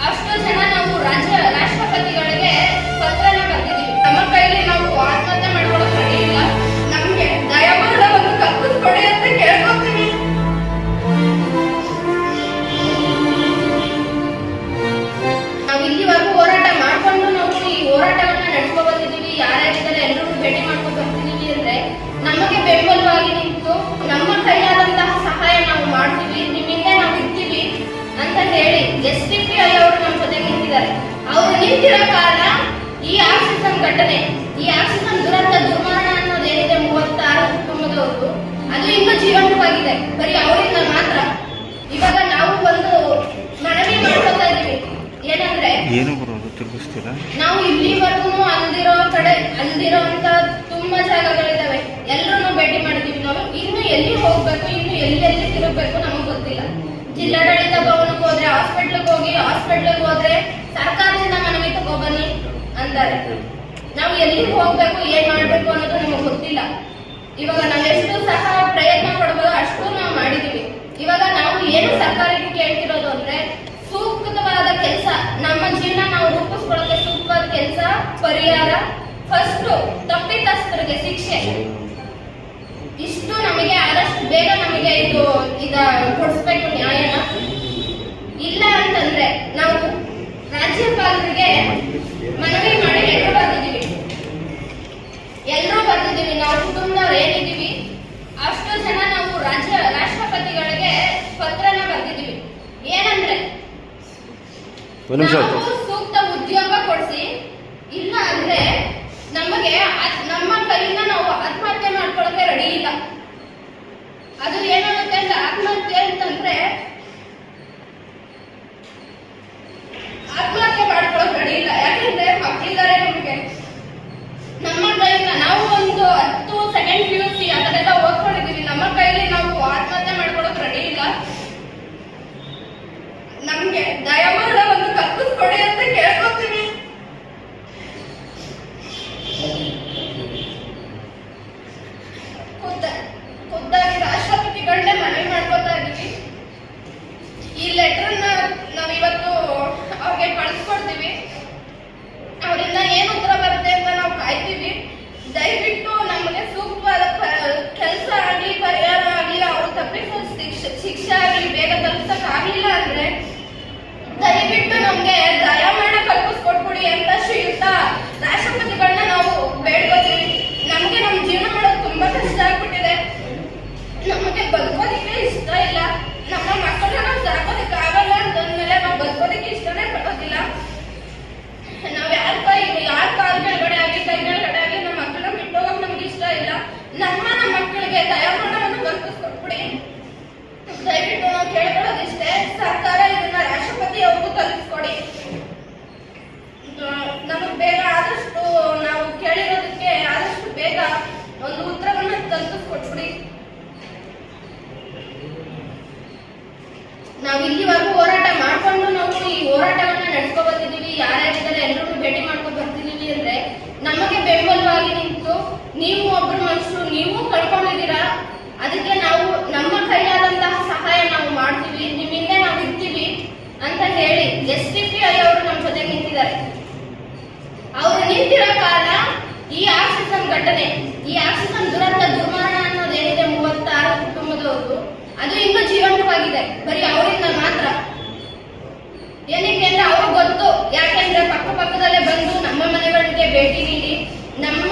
ಅಷ್ಟು ಜನ ನಾವು ರಾಜ್ಯ ರಾಷ್ಟ್ರಪತಿಗಳಿಗೆ ಅವರು ಕಾರಣ ಈ ಆಕ್ಸಿಜನ್ ಘಟನೆ ಈ ಆಕ್ಸಿಜನ್ ದುರಂತ ದುರ್ಮರಣ ಅನ್ನೋದೇನಿದೆ ಮೂವತ್ತಾರು ಕುಟುಂಬದವರು ಅದು ಇನ್ನೂ ಜೀವಂತವಾಗಿದೆ. ಬರೀ ಅವರಿಂದ ಮಾತ್ರ. ಇವಾಗ ನಾವು ಒಂದು ಮನವಿ ಮಾಡ್ಕೊತಾ ಇದೀವಿ ಏನಂದ್ರೆ ಏನು ಬರೋದು ತಿರುಗಿಸ್ತೀರಾ? ನಾವು ಇಲ್ಲಿವರೆಗೂ ಅಲ್ದಿರೋ ಕಡೆ ಅಲ್ದಿರೋ ಅಂತ ತುಂಬಾ ಜಾಗಗಳಿದಾವೆ ಎಲ್ಲರೂ ಭೇಟಿ ಮಾಡ್ತೀವಿ ನಾವು. ಇನ್ನು ಎಲ್ಲಿ ಹೋಗ್ಬೇಕು ಇನ್ನು ಎಲ್ಲೆಲ್ಲಿ ತಿರುಗಬೇಕು ನಮಗೆ ಗೊತ್ತಿಲ್ಲ. ಜಿಲ್ಲಾಡಳಿತ ಹಾಸ್ಪಿಟ್ಲಿಗೆ ಹೋಗಿ ಹಾಸ್ಪಿಟ್ಲಿಗೆ ಹೋದ್ರೆ ಸರ್ಕಾರದಿಂದ ಮನವಿ ತಗೋಬನ್ನಿ ಅಂದರೆ ನಾವು ಎಲ್ಲಿಗೆ ಹೋಗ್ಬೇಕು, ಏನ್ ಮಾಡ್ಬೇಕು ಅನ್ನೋದು ನಮಗೆ ಗೊತ್ತಿಲ್ಲ. ಇವಾಗ ನಾವೆಷ್ಟು ಸಹ ಪ್ರಯತ್ನ ಪಡ್ಬೋದು ಅಷ್ಟು ನಾವು ಮಾಡಿದೀವಿ. ಇವಾಗ ನಾವು ಏನು ಸರ್ಕಾರಕ್ಕೆ ಕೇಳ್ತಿರೋದು ಅಂದ್ರೆ ಸೂಕ್ತವಾದ ಕೆಲಸ, ನಮ್ಮ ಜೀವನ ನಾವು ರೂಪಿಸ್ಕೊಳ್ಳೋಕೆ ಸೂಕ್ತವಾದ ಕೆಲಸ, ಪರಿಹಾರ ಫಸ್ಟ್ ತಪ್ಪಿತಸ್ಥರಿಗೆ ಶಿಕ್ಷೆ. ಇಷ್ಟು ನಮಗೆ ಆದಷ್ಟು ಬೇಗ ನಮಗೆ ಇದು, ಇದ ಕೊಡಿಸ್ಬೇಕು ನ್ಯಾಯನ ಇಲ್ಲ ಅಂತಂದ್ರೆ ನಾವು ರಾಜ್ಯಪಾಲರಿಗೆ ಮನವಿ ಮಾಡಿ ಲೆಟರ್ ಬರ್ದಿದ್ದೀವಿ ಬರ್ದಿದ್ದೀವಿ ನಾವು ಕುಟುಂಬದವ್ರು ಏನಿದ್ದೀವಿ ಅಷ್ಟು ಜನ ನಾವು ರಾಜ್ಯ ರಾಷ್ಟ್ರಪತಿಗಳಿಗೆ ಪತ್ರನ ಬರೆದಿದ್ದೀವಿ. ಏನಂದ್ರೆ ನಾವು ಸೂಕ್ತ ಉದ್ಯೋಗ ಕೊಡಿಸಿ ಇಲ್ಲ ಅಂದ್ರೆ ನಮಗೆ ನಮ್ಮ ಕೈಯಿಂದ ನಾವು ಆತ್ಮಹತ್ಯೆ ಮಾಡ್ಕೊಳಕ್ಕೆ ರೆಡಿ ಇಲ್ಲ. ಅದು ಏನಾಗುತ್ತೆ ಅಂದ್ರೆ ಆತ್ಮಹತ್ಯೆ ಅಂತಂದ್ರೆ second fuse ಮಾಡ್ಕೊಂಡು ನಾವು ಈ ಹೋರಾಟವನ್ನ ನಡ್ಸ್ಕೊ ಬಂದಿದ್ದೀವಿ. ಯಾರ್ಯಾರಿದ್ದಾರೆ ಎಲ್ಲರೂ ಭೇಟಿ ಮಾಡ್ಕೊ ಬರ್ತಿದೀವಿ ಅಂದ್ರೆ ನಮಗೆ ಬೆಂಬಲವಾಗಿ ನಿಂತು ನೀವು ಒಬ್ರು ಮನುಷ್ಯರು, ನೀವು ಕಳ್ಕೊಂಡಿದ್ದೀರಾ? ಅದಕ್ಕೆ ನಾವು ನಮ್ಮ ಕೈಯಾದಂತಹ ಸಹಾಯ ನಾವು ಮಾಡ್ತೀವಿ. ನಿಮ್ಮಿಂದ ನಾವು ಇರ್ತೀವಿ ಅಂತ ಹೇಳಿ ಎಸ್ ಡಿ ಪಿ ಐ ಅವರು ನಮ್ಮ ಜೊತೆ ನಿಂತಿದ್ದಾರೆ. ಅವರು ನಿಂತಿರೋ ಕಾರಣ ಈ ಆಕ್ಸಿಜನ್ ಘಟನೆ, ಈ ಆಕ್ಸಿಜನ್ ದುರಂತ ಭೇಟಿ ನೀಡಿ ನಮ್ಮ